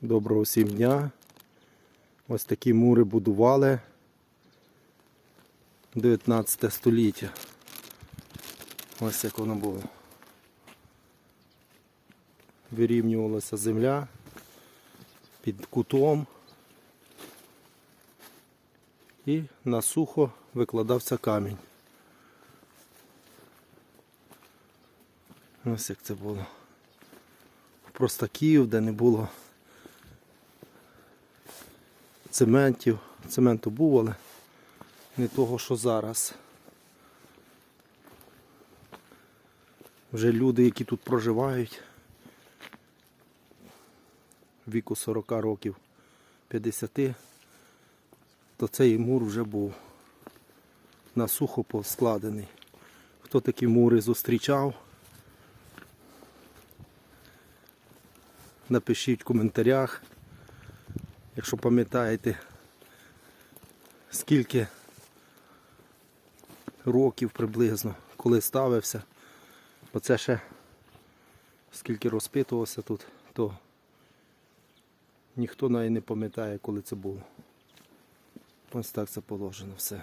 Доброго всім дня. Ось такі мури будували 19 століття. Ось як воно було. Вирівнювалася земля під кутом і на сухо викладався камінь. Ось як це було. Простаків, де не було цементів. Цементу був, але не того, що зараз. Вже люди, які тут проживають, віку 40 років, 50, то цей мур вже був на сухо поскладений. Хто такі мури зустрічав? Напишіть в коментарях, якщо пам'ятаєте, скільки років приблизно, коли ставився. Бо це ще скільки розпитувався тут, то ніхто навіть не пам'ятає, коли це було. Ось так це положено все.